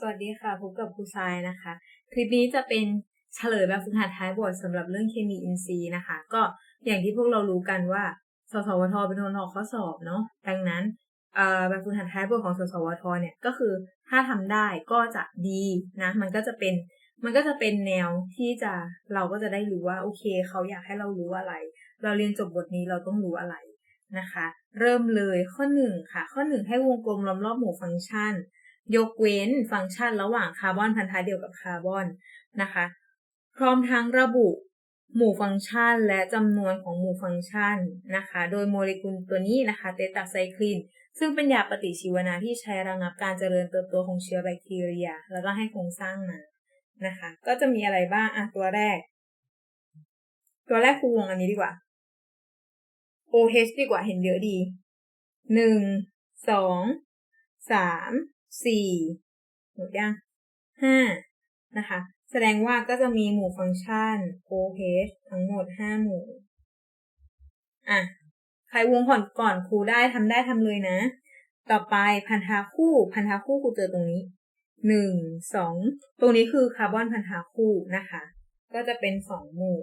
สวัสดีค่ะพบกับครูทรายนะคะ คลิปนี้จะเป็นเฉลยแบบฝึกหัดท้ายบทสำหรับเรื่องเคมีอินทรีย์นะคะ ก็อย่างที่พวกเรารู้กันว่า สสวทเป็นคนออกข้อสอบเนาะดังนั้นแบบฝึกหัดท้ายบทของสสวทเนี่ยก็คือถ้าทำได้ก็จะดีนะมันก็จะเป็นมันก็จะเป็นแนวที่จะเราก็จะได้รู้ว่าโอเคเขาอยากให้เรารู้อะไร เราเรียนจบบทนี้เราต้องรู้อะไรนะคะ เริ่มเลยข้อหนึ่งค่ะข้อหนึ่งให้วงกลมล้อมรอบหมู่ฟังก์ชัน ยกเว้นฟังก์ชันระหว่างคาร์บอนพันธะเดียวกับคาร์บอนนะคะ พร้อมทั้งระบุหมู่ฟังก์ชันและจำนวนของหมู่ฟังก์ชันนะคะ โดยโมเลกุลตัวนี้นะคะเตตาไซคลิน ซึ่งเป็นยาปฏิชีวนะที่ใช้ระงับการเจริญเติบโตของเชื้อแบคทีเรีย แล้วก็ให้โครงสร้างมานะคะ ก็จะมีอะไรบ้างอะตัวแรก ตัวแรกคูวงอันนี้ดีกว่า OH ดีกว่าเห็นเยอะดีหนึ่งสองสาม สี่หมดยังห้านะคะ แสดงว่าก็จะมีหมู่ฟังก์ชัน OH ทั้งหมดห้าหมู่ อะ ใครวงก่อนก่อนครูได้ทำได้ทำเลยนะ ต่อไปพันธะคู่ พันธะคู่ครูเจอตรงนี้หนึ่งสองตรงนี้คือคาร์บอนพันธะคู่นะคะ ก็จะเป็นสองหมู่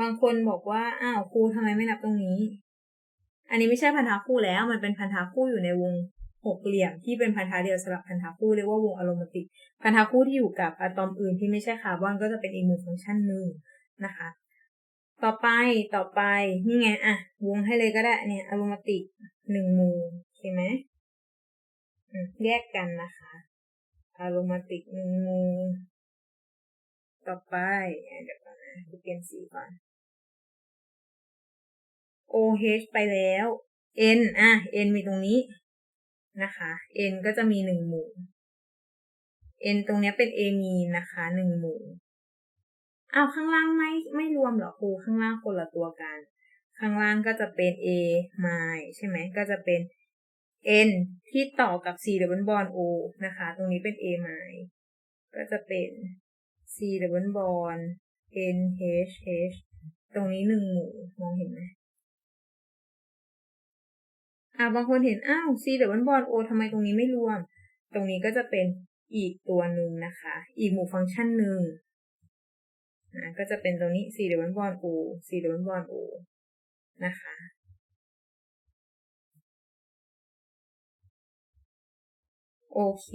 บางคนบอกว่า อ้าวครูทำไมไม่นับตรงนี้ อันนี้ไม่ใช่พันธะคู่แล้ว มันเป็นพันธะคู่อยู่ในวง หกเหลี่ยมที่เป็นพันธะเดียวสลับพันธะคู่เรียกว่าวงอะโรมาติก พันธะคู่ที่อยู่กับอะตอมอื่นที่ไม่ใช่คาร์บอนก็จะเป็นอีกหมู่ฟังก์ชันหนึ่งนะคะ ต่อไปต่อไปนี่ไงอะวงให้เลยก็ได้เนี่ยอะโรมาติกหนึ่งมูโอเคไหมแยกกันนะคะอะโรมาติกหนึ่งมูต่อไปเดี๋ยวก่อนนะเปลี่ยนสีก่อน OH ไปแล้ว N อะ N มีตรงนี้ นะคะ N ก็จะมีหนึ่งหมู่ N ตรงนี้เป็น A มีนะคะหนึ่งหมู่อ้าวข้างล่างไม่ไม่รวมหรอครูข้างล่างคนละตัวกัน ข้างล่างก็จะเป็น A ไม่ใช่ไหมก็จะเป็น N ที่ต่อกับ C ดับเบิลบอล O นะคะ ตรงนี้เป็น A ไม่ก็จะเป็น C ดับเบิลบอล N H H ตรงนี้หนึ่งหมู่มองเห็นไหม อ่าบางคนเห็น อ้าว C ดับเบิลบอล O ทำไมตรงนี้ไม่รวม ตรงนี้ก็จะเป็นอีกตัวหนึ่งนะคะ อีกหมู่ฟังก์ชันหนึ่งนะก็จะเป็นตรงนี้ C ดับเบิลบอล O C ดับบิลบอล O นะคะ โอเค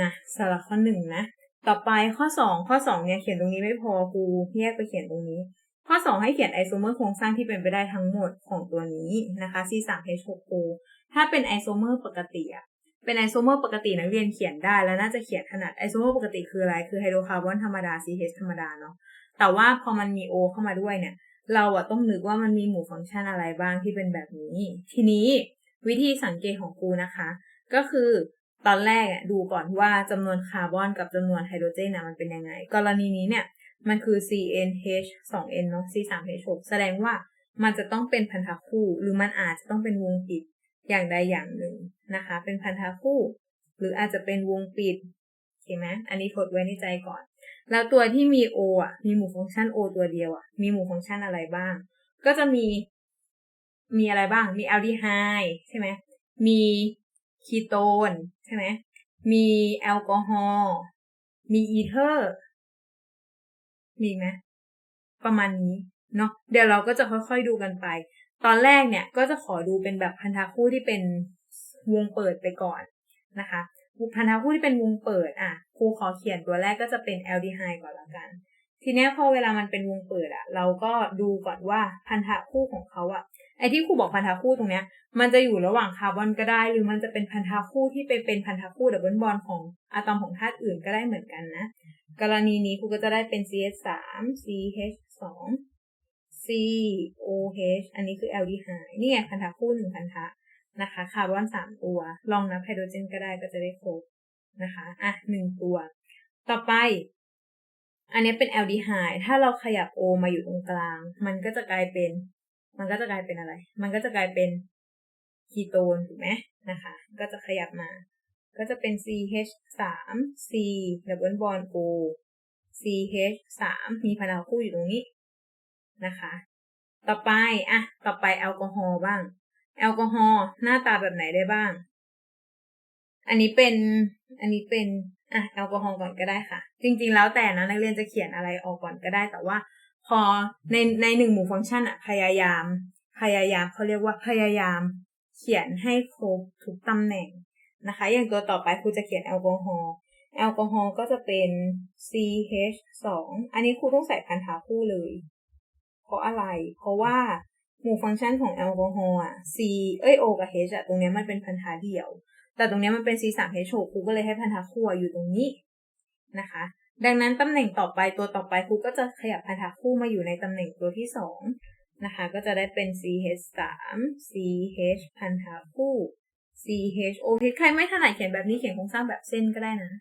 นะสำหรับข้อหนึ่งนะ ต่อไปข้อสองข้อสองเนี่ยเขียนตรงนี้ไม่พอครูแยกไปเขียนตรงนี้ ข้อ 2 ให้เขียนไอโซเมอร์โครงสร้างที่เป็นไปได้ทั้งหมดของตัวนี้นะคะ C3H6O ถ้าเป็นไอโซเมอร์ปกติอะเป็นไอโซเมอร์ปกตินักเรียนเขียนได้แล้วน่าจะเขียนขนาดไอโซเมอร์ปกติคืออะไร คือไฮโดรคาร์บอนธรรมดา CH ธรรมดาเนาะแต่ว่าพอมันมี O เข้ามาด้วยเนี่ย เราอะต้องนึกว่ามันมีหมู่ฟังก์ชันอะไรบ้างที่เป็นแบบนี้ ทีนี้วิธีสังเกตของครูนะคะ ก็คือตอนแรกดูก่อนว่าจำนวนคาร์บอนกับจำนวนไฮโดรเจนนะมันเป็นยังไง กรณีนี้เนี่ย มันคือ CNH 2N เนาะ C3H6 แสดงว่ามันจะต้องเป็นพันธะคู่ หรือมันอาจจะต้องเป็นวงปิดอย่างใดอย่างหนึ่งนะคะ เป็นพันธะคู่ หรืออาจจะเป็นวงปิดเห็นไหมอันนี้ทดไว้ในใจก่อน แล้วตัวที่มี O อะ มีหมู่ฟังก์ชัน O ตัวเดียวอะ มีหมู่ฟังก์ชันอะไรบ้าง ก็จะมี มีอะไรบ้าง มีแอลดีไฮด์ใช่ไหม มีคีโตนใช่ไหม มีแอลกอฮอล์ มีอีเทอร์ มีไหมประมาณนี้เนาะเดี๋ยวเราก็จะค่อยๆดูกันไป ตอนแรกเนี่ยก็จะขอดูเป็นแบบพันธะคู่ที่เป็นวงเปิดไปก่อนนะคะพันธะคู่ที่เป็นวงเปิดอะครูขอเขียนตัวแรกก็จะเป็นแอลดีไฮก่อนละกัน ทีนี้พอเวลามันเป็นวงเปิดอะ เราก็ดูก่อนว่าพันธะคู่ของเขาอะไอที่ครูบอกพันธะคู่ตรงเนี้ย มันจะอยู่ระหว่างคาร์บอนก็ได้ หรือมันจะเป็นพันธะคู่ที่ไปเป็นพันธะคู่ดับเบิลบอลของอะตอมของธาตุอื่นก็ได้เหมือนกันนะ กรณีนี้ครูก็จะได้เป็น CH 3 CH 2 COH อันนี้คือแอลดีไฮนี่ไงพันธะคู่หนึ่งพันธะนะคะคาร์บอนสามตัว ลองนับไฮโดรเจนก็ได้ก็จะได้ครบนะคะอะหนึ่งตัว ต่อไป อันนี้เป็นแอลดีไฮถ้าเราขยับ O มาอยู่ตรงกลาง มันก็จะกลายเป็น มันก็จะกลายเป็นอะไร มันก็จะกลายเป็นคีโตนถูกไหมนะคะ ก็จะขยับมา ก็จะเป็น CH 3 C double bond O CH 3มีพันธะคู่อยู่ตรงนี้นะคะ ต่อไปอะต่อไปแอลกอฮอล์บ้าง แอลกอฮอล์หน้าตาแบบไหนได้บ้าง อันนี้เป็นอันนี้เป็นอะแอลกอฮอล์ก่อนก็ได้ค่ะ จริงๆแล้วแต่นะนักเรียนจะเขียนอะไรออกก่อนก็ได้ แต่ว่าพอในในหนึ่งหมู่ฟังก์ชันอะพยายาม พยายามเขาเรียกว่าพยายาม เขียนให้ครบทุกตำแหน่ง นะคะ อย่างตัวต่อไปครูจะเขียนแอลกอฮอล์แอลกอฮอล์ก็จะเป็น CH 2อันนี้ครูต้องใส่พันธะคู่เลย เพราะอะไร เพราะว่าหมู่ฟังก์ชันของแอลกอฮอล์อะ C เอ้ย O กับ H อะตรงนี้มันเป็นพันธะเดี่ยว แต่ตรงนี้มันเป็น C 3 H 6ครูก็เลยให้พันธะคู่อยู่ตรงนี้นะคะ ดังนั้นตำแหน่งต่อไปตัวต่อไปครูก็จะขยับพันธะคู่มาอยู่ในตำแหน่งตัวที่สองนะคะ ก็จะได้เป็น CH 3 CH พันธะคู่ CH OH ใครไม่ถนัดเขียนแบบนี้เขียนโครงสร้างแบบเส้นก็ได้นะ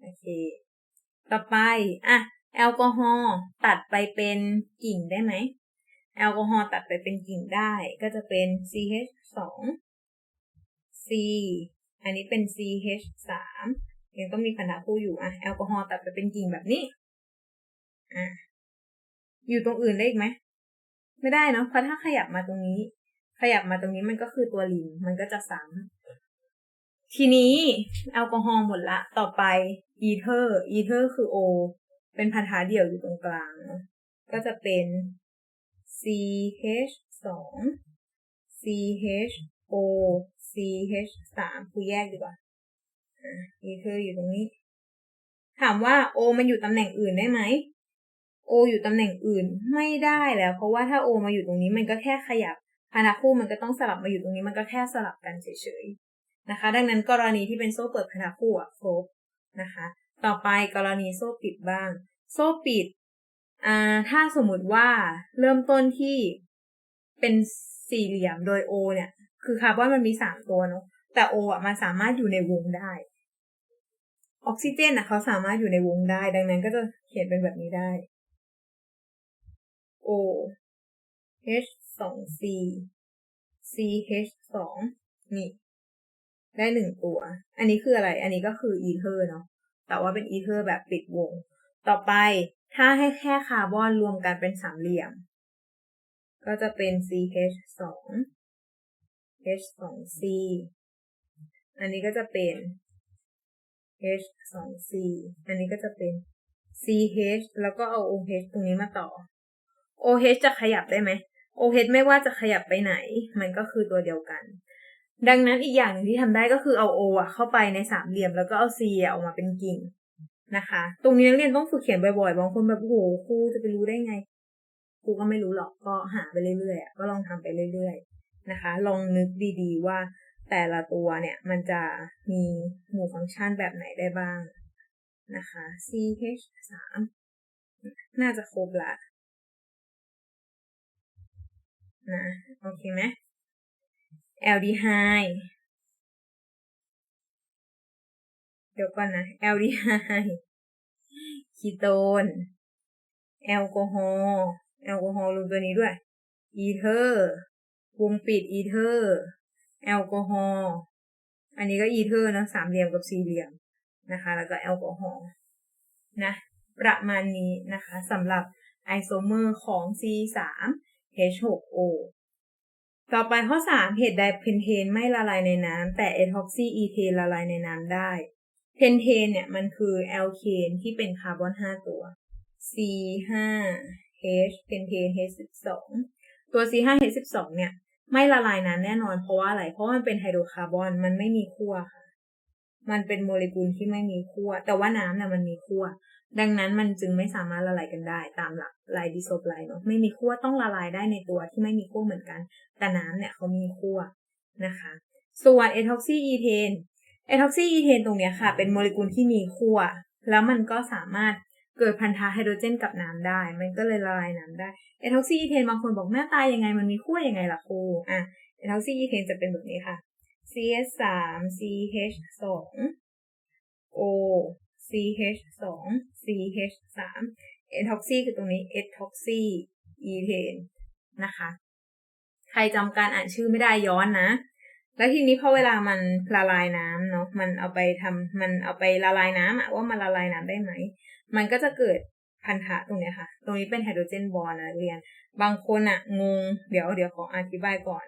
โอเค ต่อไป อะ แอลกอฮอล์ตัดไปเป็นกิ่งได้ไหม แอลกอฮอล์ตัดไปเป็นกิ่งได้ ก็จะเป็น CH 2 C อันนี้เป็น CH 3ยังต้องมีพันธะคู่อยู่ อะ แอลกอฮอล์ตัดไปเป็นกิ่งแบบนี้ อะ อยู่ตรงอื่นได้อีกไหม ไม่ได้เนาะ เพราะถ้าขยับมาตรงนี้ ขยับมาตรงนี้มันก็คือตัวลินมันก็จะซ้ำทีนี้แอลกอฮอล์หมดละ ต่อไปอีเทอร์อีเทอร์คือ O เป็นพันธะเดี่ยวอยู่ตรงกลางเนาะก็จะเป็น CH 2 CH O CH 3ครูแยกดีกว่าอีเทอร์อยู่ตรงนี้ ถามว่า O มันอยู่ตำแหน่งอื่นได้ไหม O อยู่ตำแหน่งอื่นไม่ได้แล้ว เพราะว่าถ้า O มาอยู่ตรงนี้มันก็แค่ขยับ พันธะคู่มันก็ต้องสลับมาอยู่ตรงนี้มันก็แค่สลับกันเฉยๆนะคะ ดังนั้นกรณีที่เป็นโซ่เปิดพันธะคู่อะครบนะคะ ต่อไปกรณีโซ่ปิดบ้าง โซ่ปิดอ่าถ้าสมมุติว่าเริ่มต้นที่เป็นสี่เหลี่ยมโดย O เนี่ย คือคาร์บอนมันมีสามตัวเนาะแต่ O อะมันสามารถอยู่ในวงได้ออกซิเจนอะเขาสามารถอยู่ในวงได้ ดังนั้นก็จะเขียนเป็นแบบนี้ได้ O H สอง C C H สองนี่ ได้หนึ่งตัว อันนี้คืออะไร อันนี้ก็คืออีเทอร์เนาะ แต่ว่าเป็นอีเทอร์แบบปิดวง ต่อไปถ้าให้แค่คาร์บอนรวมกันเป็นสามเหลี่ยม ก็จะเป็น CH สอง H สอง C อันนี้ก็จะเป็น H สอง C อันนี้ก็จะเป็น CH แล้วก็เอา OH ตรงนี้มาต่อ OH จะขยับได้ไหม OH ไม่ว่าจะขยับไปไหน มันก็คือตัวเดียวกัน ดังนั้นอีกอย่างหนึ่งที่ทำได้ก็คือเอา O อะเข้าไปในสามเหลี่ยมแล้วก็เอา C ออกมาเป็นกิ่งนะคะ ตรงนี้นักเรียนต้องฝึกเขียนบ่อยๆ บางคนแบบโอ้โหครูจะไปรู้ได้ไง ครูก็ไม่รู้หรอกก็หาไปเรื่อยๆ ก็ลองทำไปเรื่อยๆ นะคะ ลองนึกดีๆว่าแต่ละตัวเนี่ยมันจะมีหมู่ฟังก์ชันแบบไหนได้บ้างนะคะ ch สามน่าจะครบละ นะโอเคไหม aldehyde เดี๋ยวก่อนนะ aldehyde คีโตน แอลกอฮอล์แอลกอฮอล์รวมตัวนี้ด้วย อีเทอร์วงปิดอีเทอร์ แอลกอฮอล์อันนี้ก็อีเทอร์นะสามเหลี่ยมกับสี่เหลี่ยมนะคะ แล้วก็แอลกอฮอล์นะ ประมาณนี้นะคะสำหรับไอโซเมอร์ของ C3 H6O ต่อไปข้อ 3 เหตุใดเพนเทนไม่ละลายในน้ำแต่เอทอกซีอีเทนละลายในน้ำได้ เพนเทนเนี่ยมันคือแอลเคนที่เป็นคาร์บอน 5 ตัว C5H เพนเทน H12 ตัว C5H12 เนี่ยไม่ละลายน้ำแน่นอนเพราะว่าอะไร เพราะมันเป็นไฮโดรคาร์บอนมันไม่มีขั้วค่ะ มันเป็นโมเลกุลที่ไม่มีขั้วแต่ว่าน้ำเนี่ยมันมีขั้ว ดังนั้นมันจึงไม่สามารถละลายกันได้ตามหลักไลดิโซไลเนาะไม่มีขั้วต้องละลายได้ในตัวที่ไม่มีขั้วเหมือนกัน แต่น้ำเนี่ยเขามีขั้วนะคะ ส่วนเอทอกซีอีเทนเอทอกซีอีเทนตรงเนี้ยค่ะ เป็นโมเลกุลที่มีขั้วแล้วมันก็สามารถเกิดพันธะไฮโดรเจนกับน้ำได้ มันก็เลยละลายน้ำได้เอทอกซีอีเทนบางคนบอกหน้าตายยังไงมันมีขั้วยังไงล่ะครูอะเอทอกซีอีเทนจะเป็นแบบนี้ค่ะ CS 3 CH 2 O CH 2 CH 3 e t o x y คือตรงนี้ e t o x y ethane นะคะ ใครจำการอ่านชื่อไม่ได้ย้อนนะ แล้วทีนี้พอเวลามันละลายน้ำเนาะ มันเอาไปทำมันเอาไปละลายน้ำอะว่ามันละลายน้ำได้ไหม มันก็จะเกิดพันธะตรงนี้ค่ะ ตรงนี้เป็นไฮโดรเจนบอลนะเรียน บางคนอะงง เดี๋ยวเดี๋ยวขออธิบายก่อน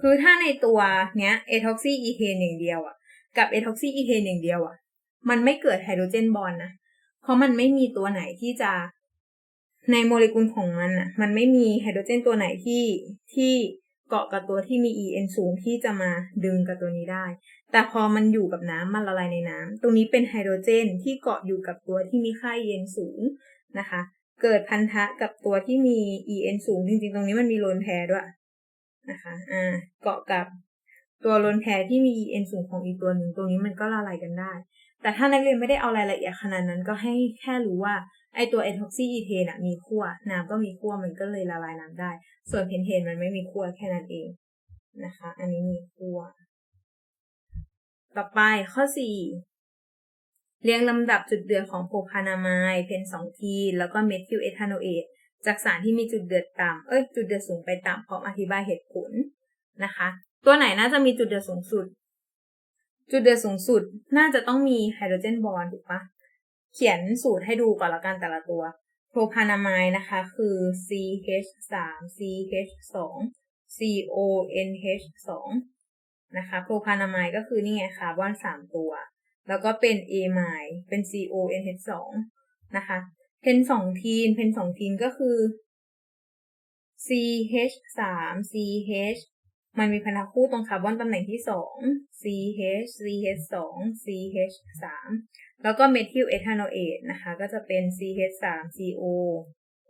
คือถ้าในตัวเนี้ยเอทอกซีอีเทนอย่างเดียวอะกับเอทอกซีอีเทนอย่างเดียวอะ มันไม่เกิดไฮโดรเจนบอลนะเพราะมันไม่มีตัวไหนที่จะในโมเลกุลของมันอะ มันไม่มีไฮโดรเจนตัวไหนที่ที่เกาะกับตัวที่มี en สูงที่จะมาดึงกับตัวนี้ได้ แต่พอมันอยู่กับน้ำมันละลายในน้ำตรงนี้เป็นไฮโดรเจนที่เกาะอยู่กับตัวที่มีค่า en สูงนะคะ เกิดพันธะกับตัวที่มี en สูงจริงๆ ตรงนี้มันมีโลนแพรด้วยนะคะ อ่า เกาะกับตัวโลนแพรที่มี en สูงของอีกตัวหนึ่งตรงนี้มันก็ละลายกันได้ แต่ถ้านักเรียนไม่ได้เอารายละเอียดขนาดนั้นก็ให้แค่รู้ว่าไอตัวเอทอกซีอีเทนอะมีขั้วน้ำก็มีขั้วมันก็เลยละลายน้ำได้ ส่วนเพนเทนมันไม่มีขั้วแค่นั้นเองนะคะ อันนี้มีขั้วต่อไปข้อสี่เรียงลำดับจุดเดือดของโพพานามายเพนสองทีแล้วก็เมทิลเอทานอเอทจากสารที่มีจุดเดือดต่ำเอ้ยจุดเดือดสูงไปต่ำพร้อมอธิบายเหตุผลนะคะ ตัวไหนน่าจะมีจุดเดือดสูงสุด จุดเดือดสูงสุดน่าจะต้องมีไฮโดรเจนบอนถูกปะเขียนสูตรให้ดูก่อนละกันแต่ละตัว โพรพานามายนะคะ คือ CH 3 CH 2 CONH 2นะคะ โพรพานามายก็คือนี่ไงคาร์บอนสามตัว แล้วก็เป็น A ไมล์เป็น CONH 2นะคะเพนสองทีนเพนสองทีนก็คือ CH 3 CH มันมีพันธะคู่ตรงคาร์บอนตำแหน่งที่สอง CH CH 2 CH 3 แล้วก็เมทิลเอทานอเอทนะคะ ก็จะเป็น CH 3 CO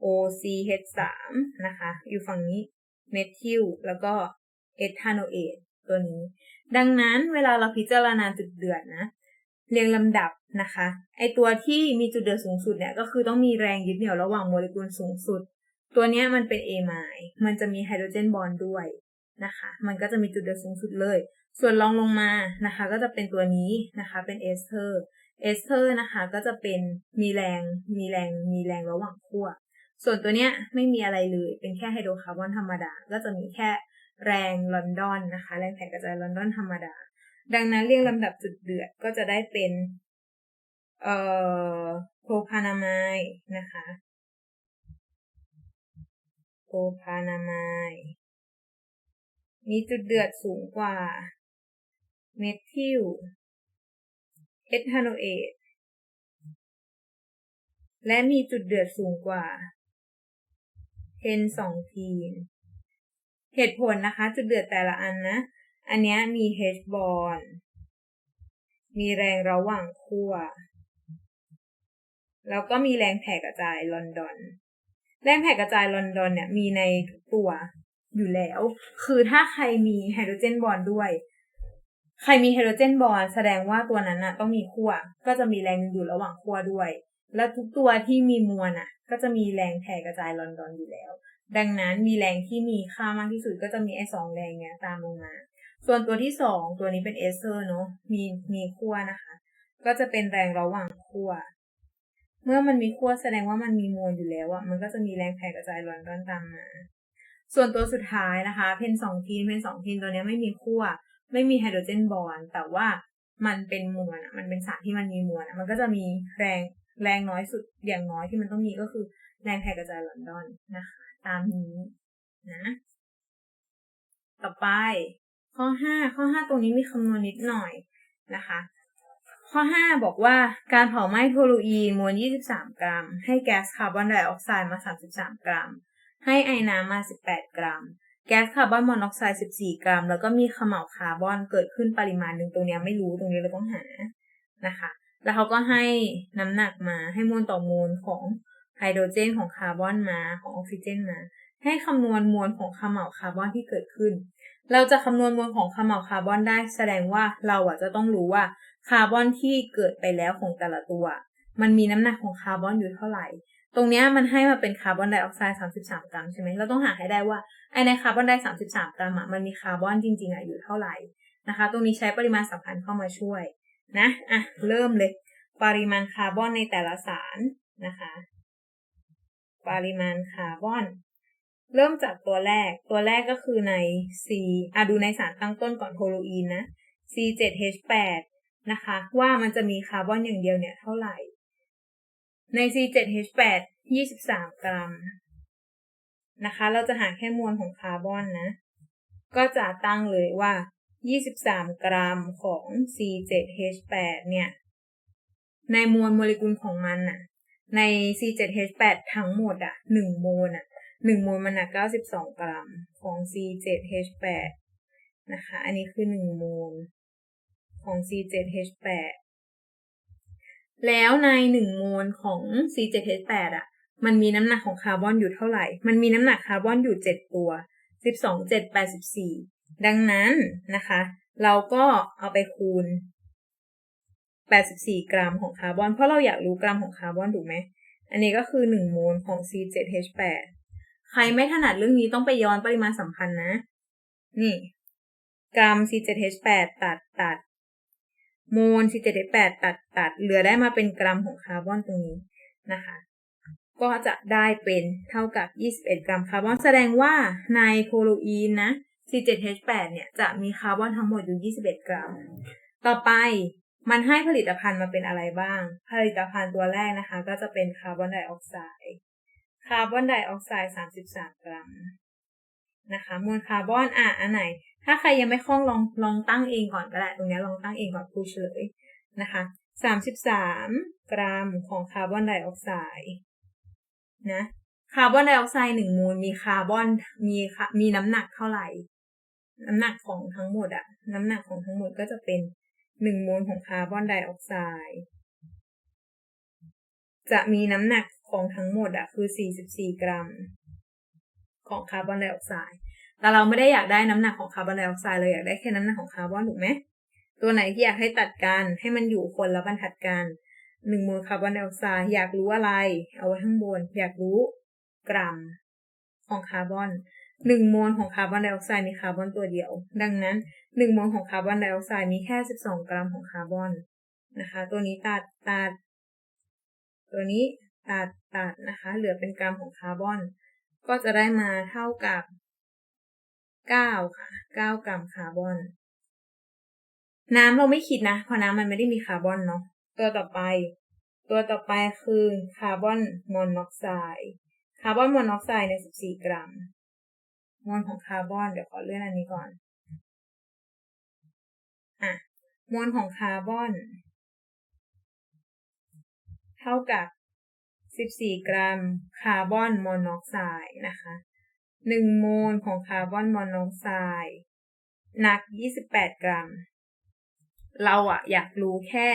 OCH 3 นะคะ อยู่ฝั่งนี้เมทิลแล้วก็เอทานอเอทตัวนี้ ดังนั้นเวลาเราพิจารณาจุดเดือดนะ เรียงลำดับนะคะ ไอตัวที่มีจุดเดือดสูงสุดเนี่ย ก็คือต้องมีแรงยึดเหนี่ยวระหว่างโมเลกุลสูงสุด ตัวนี้มันเป็น A ไมล์มันจะมีไฮโดรเจนบอนด์ด้วย นะคะ มันก็จะมีจุดเดือดสูงสุดเลย ส่วนรองลงมานะคะ ก็จะเป็นตัวนี้นะคะ เป็นเอสเตอร์เอสเตอร์นะคะ ก็จะเป็นมีแรง มีแรง มีแรงระหว่างขั้ว ส่วนตัวเนี้ยไม่มีอะไรเลย เป็นแค่ไฮโดรคาร์บอนธรรมดา ก็จะมีแค่แรงลอนดอนนะคะ แรงแผ่กระจายลอนดอนธรรมดา ดังนั้นเรียงลำดับจุดเดือดก็จะได้เป็นเอ่อโพพานามายนะคะโพพานามาย มีจุดเดือดสูงกว่า เมทิลเอทานอเอทและมีจุดเดือดสูงกว่าเพนสองทีนเหตุผลนะคะ จุดเดือดแต่ละอันนะ อันนี้มี H บอลมีแรงระหว่างขั้ว แล้วก็มีแรงแผ่กระจายลอนดอน แรงแผ่กระจายลอนดอนเนี่ยมีในทุกตัว อยู่แล้ว คือถ้าใครมีไฮโดรเจนบอลด้วย ใครมีไฮโดรเจนบอลแสดงว่าตัวนั้นน่ะต้องมีขั้ว ก็จะมีแรงอยู่ระหว่างขั้วด้วย แล้วทุกตัวที่มีมวลอะก็จะมีแรงแผ่กระจายลอนดอนอยู่แล้ว ดังนั้นมีแรงที่มีค่ามากที่สุดก็จะมีไอ้สองแรงเนี้ยตามลงมา ส่วนตัวที่สองตัวนี้เป็นเอสเตอร์เนาะ มีมีขั้วนะคะ ก็จะเป็นแรงระหว่างขั้วเมื่อมันมีขั้วแสดงว่ามันมีมวลอยู่แล้วอะมันก็จะมีแรงแผ่กระจายลอนดอนตามมา ส่วนตัวสุดท้ายนะคะเพนสองทีนเพนสองทีนตัวนี้ไม่มีขั้วไม่มีไฮโดรเจนบอลแต่ว่ามันเป็นมวลมันเป็นสารที่มันมีมวลมันก็จะมีแรงแรงน้อยสุดอย่างน้อยที่มันต้องมีก็คือแรงแผ่กระจายลอนดอนนะคะ ตามนี้นะ ต่อไป ข้อห้าข้อห้าตรงนี้มีคำนวณนิดหน่อยนะคะ ข้อห้าบอกว่าการเผาไหม้โทลูอีนมวล 23 กรัม ให้แก๊สคาร์บอนไดออกไซด์มา 33 กรัม ให้ไอน้ำมา 18 กรัม แก๊สคาร์บอนมอนอกไซด์ 14 กรัม แล้วก็มีขม่าวคาร์บอนเกิดขึ้นปริมาณหนึ่งตรงนี้ไม่รู้ตรงนี้เราต้องหานะคะ แล้วเขาก็ให้น้ำหนักมาให้มวลต่อมวลของไฮโดรเจนของคาร์บอนมาของออกซิเจนมา ให้คำนวณมวลของขม่าวคาร์บอนที่เกิดขึ้น เราจะคำนวณมวลของขม่าวคาร์บอนได้ แสดงว่าเราอะจะต้องรู้ว่าคาร์บอนที่เกิดไปแล้วของแต่ละตัว มันมีน้ำหนักของคาร์บอนอยู่เท่าไหร่ ตรงนี้มันให้มาเป็นคาร์บอนไดออกไซด์33กรัมใช่ไหมเราต้องหาให้ได้ว่าไอในคาร์บอนได33กรัมอะมันมีคาร์บอนจริงๆอะอยู่เท่าไหร่นะคะ ตรงนี้ใช้ปริมาณสำคัญเข้ามาช่วยนะอะเริ่มเลย ปริมาณคาร์บอนในแต่ละสารนะคะ ปริมาณคาร์บอนเริ่มจากตัวแรก ตัวแรกก็คือใน C อะดูในสารตั้งต้นก่อนโทลูอีนนะ C7H8 นะคะ ว่ามันจะมีคาร์บอนอย่างเดียวเนี่ยเท่าไหร่ ใน C7H8 23 กรัม นะคะ เราจะหาแค่มวลของคาร์บอนนะ ก็จะตั้งเลยว่า 23 กรัมของ C7H8 เนี่ย ในมวลโมเลกุลของมันน่ะ ใน C7H8 ทั้งหมดอะ1โมลอะ1โมลมันอะ92 กรัมของ C7H8 นะคะ อันนี้คือ 1 โมลของ C7H8 แล้วใน1โมลของ C7H8 อะ มันมีน้ำหนักของคาร์บอนอยู่เท่าไหร่ มันมีน้ำหนักคาร์บอนอยู่ 7 ตัว 12 7 84 ดังนั้นนะคะ เราก็เอาไปคูณ 84 กรัมของคาร์บอน เพราะเราอยากรู้กรัมของคาร์บอนถูกไหม อันนี้ก็คือ 1 โมลของ C7H8 ใครไม่ถนัดเรื่องนี้ต้องไปย้อนปริมาณสัมพันธ์นะ นี่ กรัม C7H8 ตัดตัด โมล C7H8 ตัดตัดเหลือได้มาเป็นกรัมของคาร์บอนตรงนี้นะคะ ก็จะได้เป็นเท่ากับ 21 กรัมคาร์บอนแสดงว่าในโคโลอีนนะ C7H8 เนี่ยจะมีคาร์บอนทั้งหมดอยู่ 21 กรัม ต่อไปมันให้ผลิตภัณฑ์มาเป็นอะไรบ้าง ผลิตภัณฑ์ตัวแรกนะคะ ก็จะเป็นคาร์บอนไดออกไซด์ คาร์บอนไดออกไซด์ 33 กรัมนะคะ มวลคาร์บอนอะอันไหน ถ้าใครยังไม่คล่องลองลองตั้งเองก่อนก็ได้ตรงนี้ลองตั้งเองก่อนครูเฉลยนะคะ33กรัมของคาร์บอนไดออกไซด์นะคาร์บอนไดออกไซด์หนึ่งมูลมีคาร์บอนมีมีน้ำหนักเท่าไหร่ น้ำหนักของทั้งหมดอะน้ำหนักของทั้งหมดก็จะเป็นหนึ่งโมลของคาร์บอนไดออกไซด์จะมีน้ำหนักของทั้งหมดอะคือ 44 กรัม ของคาร์บอนไดออกไซด์ แต่เราไม่ได้อยากได้น้ำหนักของคาร์บอนไดออกไซด์เลยอยากได้แค่น้ำหนักของคาร์บอนถูกไหมตัวไหนที่อยากให้ตัดกันให้มันอยู่คนละบรรทัดกันหนึ่งโมลคาร์บอนไดออกไซด์อยากรู้อะไร เอาไว้ข้างบน อยากรู้กรัมของคาร์บอนหนึ่งโมลของคาร์บอนไดออกไซด์มีคาร์บอนตัวเดียว ดังนั้นหนึ่งโมลของคาร์บอนไดออกไซด์มีแค่สิบสองกรัมของคาร์บอนนะคะ ตัวนี้ตัดตัด ตัวนี้ตัดตัดนะคะ เหลือเป็นกรัมของคาร์บอน ก็จะได้มาเท่ากับ เก้าค่ะเก้ากรัมคาร์บอน น้ำเราไม่คิดนะ เพราะน้ำมันไม่ได้มีคาร์บอนเนาะ ตัวต่อไป ตัวต่อไปคือคาร์บอนมอนอกไซด์ คาร์บอนมอนอกไซด์ในสิบสี่กรัม มวลของคาร์บอน เดี๋ยวขอเลื่อนอันนี้ก่อน อะ มวลของคาร์บอน เท่ากับ 14 กรัม คาร์บอนมอนอกไซด์นะคะ 1 โมลของคาร์บอนมอนอกไซด์หนัก 28 กรัม เราอะอยากรู้แค่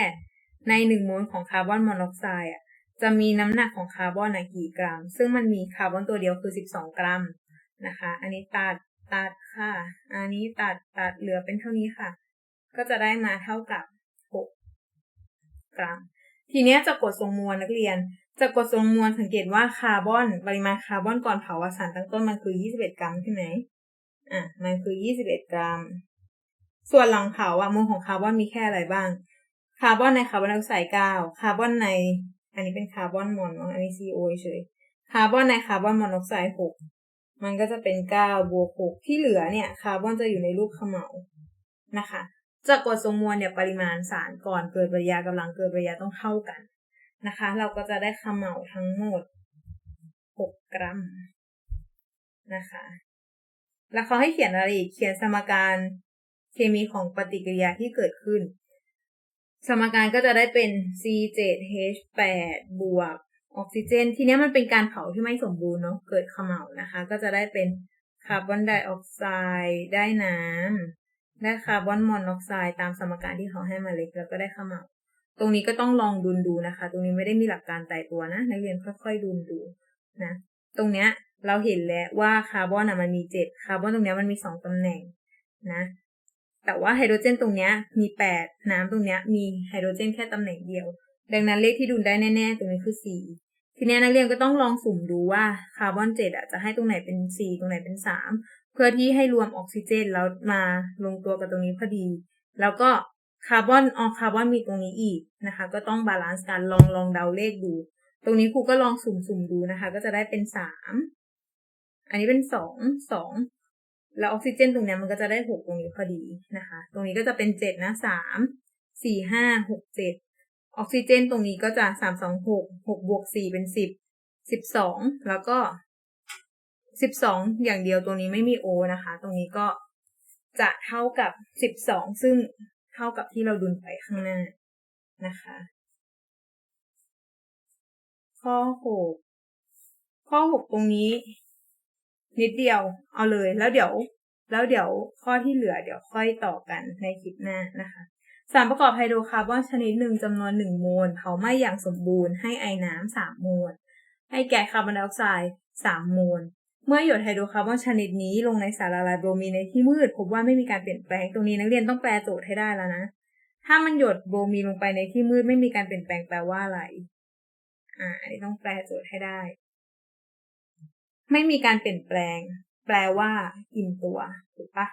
ใน 1 โมลของคาร์บอนมอนอกไซด์อะจะมีน้ำหนักของคาร์บอนอะกี่กรัม ซึ่งมันมีคาร์บอนตัวเดียวคือ 12 กรัมนะคะ อันนี้ตัดตัดค่ะ อันนี้ตัดตัดเหลือเป็นเท่านี้ค่ะ ก็จะได้มาเท่ากับ 6 กรัม ทีนี้จะกดทรงมวลนักเรียน จะกดทรงมวลสังเกตว่าคาร์บอนปริมาณคาร์บอนก่อนเผาสารตั้งต้นมันคือ 21 กรัมใช่ไหมอะมันคือ 21 กรัม ส่วนหลังเผาอะมวลของคาร์บอนมีแค่อะไรบ้าง คาร์บอนในคาร์บอนไดออกไซด์9คาร์บอนใน อันนี้เป็นคาร์บอนมอนอันนี้ CO เฉยคาร์บอนในคาร์บอนมอนอกไซด์6มันก็จะเป็น 9 บวก 6 ที่เหลือเนี่ยคาร์บอนจะอยู่ในรูปขม่านะคะจะกกดทรงมวลเนี่ยปริมาณสารก่อนเกิดปฏิกิริยากับหลังเกิดปฏิกิริยาต้องเท่ากัน นะคะ เราก็จะได้ขมเหลาทั้งหมด 6 กรัมนะคะ แล้วเขาให้เขียนอะไรอีก เขียนสมการเคมีของปฏิกิริยาที่เกิดขึ้น สมการก็จะได้เป็น C7H8 บวกออกซิเจน ทีนี้มันเป็นการเผาที่ไม่สมบูรณ์เนาะ เกิดขมเหลานะคะ ก็จะได้เป็นคาร์บอนไดออกไซด์ได้น้ำได้คาร์บอนมอนอกไซด์ตามสมการที่เขาให้มาเล็ก แล้วก็ได้ขมเหลา ตรงนี้ก็ต้องลองดุนดูนะคะ ตรงนี้ไม่ได้มีหลักการตายตัวนะ นักเรียนค่อยๆดุนดูนะ ตรงเนี้ยเราเห็นแล้วว่าคาร์บอนอะมันมีเจ็ดคาร์บอนตรงเนี้ยมันมีสองตำแหน่งนะ แต่ว่าไฮโดรเจนตรงเนี้ยมีแปดน้ำตรงเนี้ยมีไฮโดรเจนแค่ตำแหน่งเดียว ดังนั้นเลขที่ดุลได้แน่ๆ ตรงนี้คือสี่ทีนี้นักเรียนก็ต้องลองสุ่มดูว่าคาร์บอนเจ็ดอะจะให้ตรงไหนเป็นสี่ตรงไหนเป็นสามเพื่อที่ให้รวมออกซิเจนแล้วมาลงตัวกับตรงนี้พอดี แล้วก็ คาร์บอนออกคาร์บอนมีตรงนี้อีกนะคะ ก็ต้องบาลานซ์กันลองลองเดาเลขดู ตรงนี้ครูก็ลองสุ่มสุ่มดูนะคะ ก็จะได้เป็นสามอันนี้เป็นสองสองแล้วออกซิเจนตรงนี้มันก็จะได้หกตรงนี้พอดีนะคะ ตรงนี้ก็จะเป็นเจ็ดนะสามสี่ห้าหกเจ็ดออกซิเจนตรงนี้ก็จะสามสองหกหกบวกสี่เป็นสิบสิบสองแล้วก็สิบสองอย่างเดียวตรงนี้ไม่มีโอนะคะ ตรงนี้ก็จะเท่ากับสิบสองซึ่ง เท่ากับที่เราดุลไปข้างหน้านะคะ ข้อหกข้อหกตรงนี้ นิดเดียวเอาเลย แล้วเดี๋ยว แล้วเดี๋ยวข้อที่เหลือเดี๋ยวค่อยต่อกันในคลิปหน้านะคะ สารประกอบไฮโดรคาร์บอนชนิดหนึ่งจำนวนหนึ่งโมลเผาไหม้อย่างสมบูรณ์ให้ไอน้ำสามโมลให้แก๊สคาร์บอนไดออกไซด์สามโมล เมื่อหยดไฮโดรคาร์บอนชนิดนี้ลงในสารละลายโบรมีนในที่มืดพบว่าไม่มีการเปลี่ยนแปลงตรงนี้นักเรียนต้องแปลโจทย์ให้ได้แล้วนะ ถ้ามันหยดโบรมีนลงไปในที่มืดไม่มีการเปลี่ยนแปลงแปลว่าอะไร อ่าอันนี้ต้องแปลโจทย์ให้ได้ ไม่มีการเปลี่ยนแปลง แปลว่าอิ่มตัวถูกปะ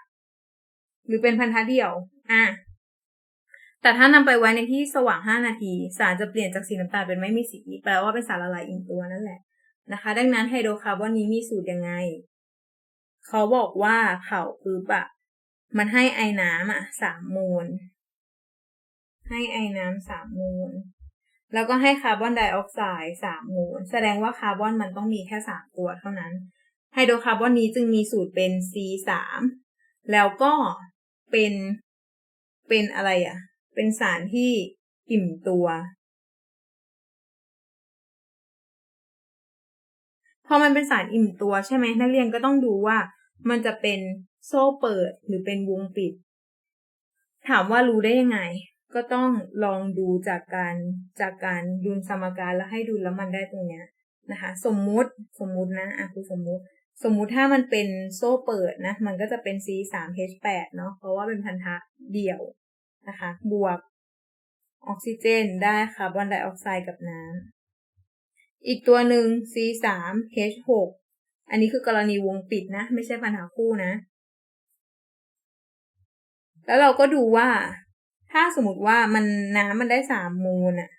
หรือเป็นพันธะเดี่ยว อะแต่ถ้านำไปไว้ในที่สว่าง 5 นาที สารจะเปลี่ยนจากสีน้ำตาลเป็นไม่มีสี แปลว่าเป็นสารละลายอิ่มตัวนั่นแหละ นะคะ ดังนั้นไฮโดรคาร์บอนนี้มีสูตรยังไง เขาบอกว่าเผาปุ๊บอะมันให้ไอน้ำอะสามโมล ให้ไอน้ำสามโมล แล้วก็ให้คาร์บอนไดออกไซด์สามโมล แสดงว่าคาร์บอนมันต้องมีแค่สามตัวเท่านั้น ไฮโดรคาร์บอนนี้จึงมีสูตรเป็น C สามแล้วก็เป็นเป็นอะไรอะเป็นสารที่อิ่มตัว พอมันเป็นสารอิ่มตัวใช่ไหมนักเรียนก็ต้องดูว่า มันจะเป็นโซ่เปิดหรือเป็นวงปิด ถามว่ารู้ได้ยังไง ก็ต้องลองดูจากการจากการดุลสมการแล้วให้ดุลแล้วมันได้ตรงเนี้ยนะคะ สมมุติสมมุตินะอะคือสมมุติ สมมุติถ้ามันเป็นโซ่เปิดนะ มันก็จะเป็น C 3 H 8เนาะเพราะว่าเป็นพันธะเดี่ยวนะคะ บวกออกซิเจนได้คาร์บอนไดออกไซด์กับน้ำ อีกตัวหนึ่ง C 3 H 6อันนี้คือกรณีวงปิดนะ ไม่ใช่ปัญหาคู่นะ แล้วเราก็ดูว่า ถ้าสมมติว่ามันน้ำมันได้สามมูลอะ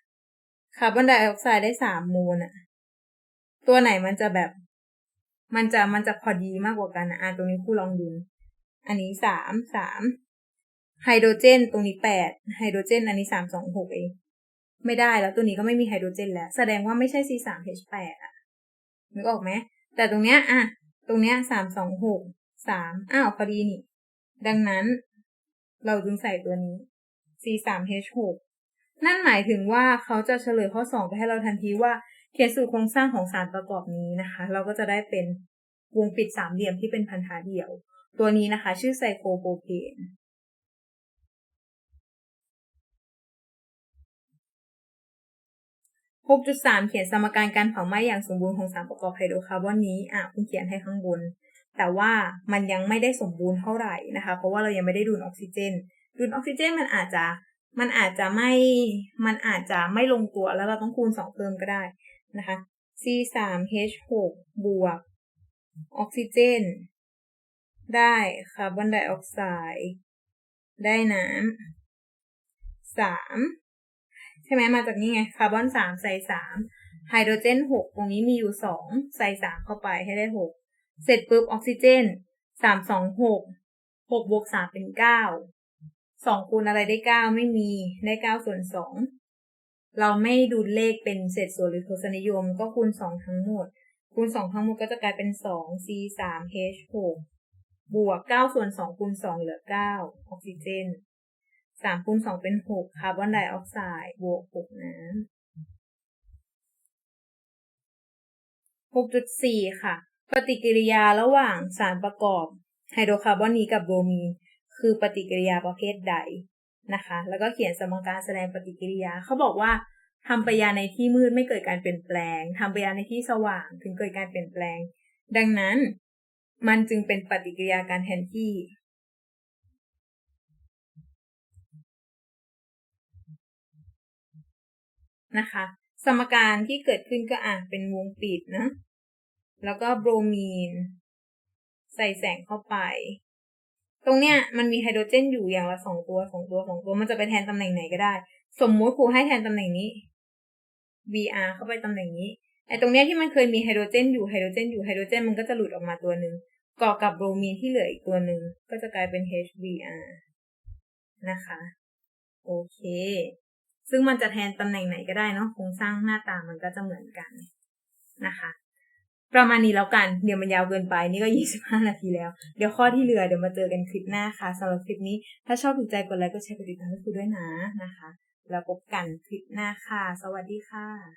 คาร์บอนไดออกไซด์ได้สามมูลอะตัวไหนมันจะแบบ มันจะมันจะพอดีมากกว่ากันนะอะตรงนี้คู่ลองดู อันนี้สามสามไฮโดรเจนตรงนี้แปดไฮโดรเจน อันนี้สามสองหกเอง ไม่ได้แล้วตัวนี้ก็ไม่มีไฮโดรเจนแล้ว แสดงว่าไม่ใช่ C สาม H แปดอะนึกออกไหมแต่ตรงเนี้ยอะตรงเนี้ยสามสองหกสามอ้าวพอดีนี่ ดังนั้น เราจึงใส่ตัวนี้ C สาม H หกนั่นหมายถึงว่าเขาจะเฉลยข้อสองไปให้เราทันทีว่าเขียนสูตรโครงสร้างของสารประกอบนี้นะคะ เราก็จะได้เป็นวงปิดสามเหลี่ยมที่เป็นพันธะเดี่ยว ตัวนี้นะคะ ชื่อไซโคโปรเพน 6.3 เขียนสมการการเผาไหม้อย่างสมบูรณ์ของสารประกอบไฮโดรคาร์บอนนี้อะคุณเขียนให้ข้างบน แต่ว่ามันยังไม่ได้สมบูรณ์เท่าไหร่นะคะ เพราะว่าเรายังไม่ได้ดูดออกซิเจน ดูดออกซิเจนมันอาจจะมันอาจจะไม่ มันอาจจะไม่ลงตัวแล้วเราต้องคูณสองเพิ่มก็ได้นะคะ C 3 H 6 บวกออกซิเจน ได้คาร์บอนไดออกไซด์ได้น้ำสาม ช่ไหมมาจากนี่ไงคาร์บอนสามใส่สามไฮโดรเจนหกตรงนี้มีอยู่สองใส่สามเข้าไปให้ได้หกเสร็จปุ๊บออกซิเจนสามสองหกหกบวกสามเป็นเก้าสองคูณอะไรได้เก้าไม่มีได้เก้าส่วนสองเราไม่ดูเลขเป็นเศษส่วนหรือทศนิยม ก็คูณสองทั้งหมด คูณสองทั้งหมดก็จะกลายเป็นสอง C สาม H หกบวกเก้าส่วนสองคูณสองเหลือเก้าออกซิเจน สามคูณสองเป็นหกคาร์บอนไดออกไซด์บวกหกน้ำหกจุดสี่ค่ะ ปฏิกิริยาระหว่างสารประกอบไฮโดรคาร์บอนนี้กับโบรมีนคือปฏิกิริยาประเภทใดนะคะ แล้วก็เขียนสมการแสดงปฏิกิริยา เขาบอกว่าทำปฏิยาในที่มืดไม่เกิดการเปลี่ยนแปลงทำปฏิยาในที่สว่างถึงเกิดการเปลี่ยนแปลง ดังนั้น มันจึงเป็นปฏิกิริยาการแทนที่ นะคะ สมการที่เกิดขึ้นก็อ่านเป็นวงปิดนะ แล้วก็โบรมีน ใส่แสงเข้าไป ตรงเนี้ยมันมีไฮโดรเจนอยู่อย่างละสองตัวสองตัวสองตัวมันจะไปแทนตำแหน่งไหนก็ได้ สมมุติครูให้แทนตำแหน่งนี้ Br เข้าไปตำแหน่งนี้ไอตรงเนี้ยที่มันเคยมีไฮโดรเจนอยู่ไฮโดรเจนอยู่ไฮโดรเจนมันก็จะหลุดออกมาตัวหนึ่งก่อกับโบรมีนที่เหลืออีกตัวหนึ่งก็จะกลายเป็น HBr นะคะ โอเค ซึ่งมันจะแทนตำแหน่งไหนก็ได้เนาะโครงสร้างหน้าตามันก็จะเหมือนกันนะคะ ประมาณนี้แล้วกัน เดี๋ยวมันยาวเกินไป นี่ก็ 25 นาทีแล้ว เดี๋ยวข้อที่เหลือเดี๋ยวมาเจอกันคลิปหน้าค่ะสำหรับคลิปนี้ ถ้าชอบถูกใจกดไลค์กดแชร์กดติดตามให้ครูด้วยนะนะคะ แล้วพบกันคลิปหน้าค่ะ สวัสดีค่ะ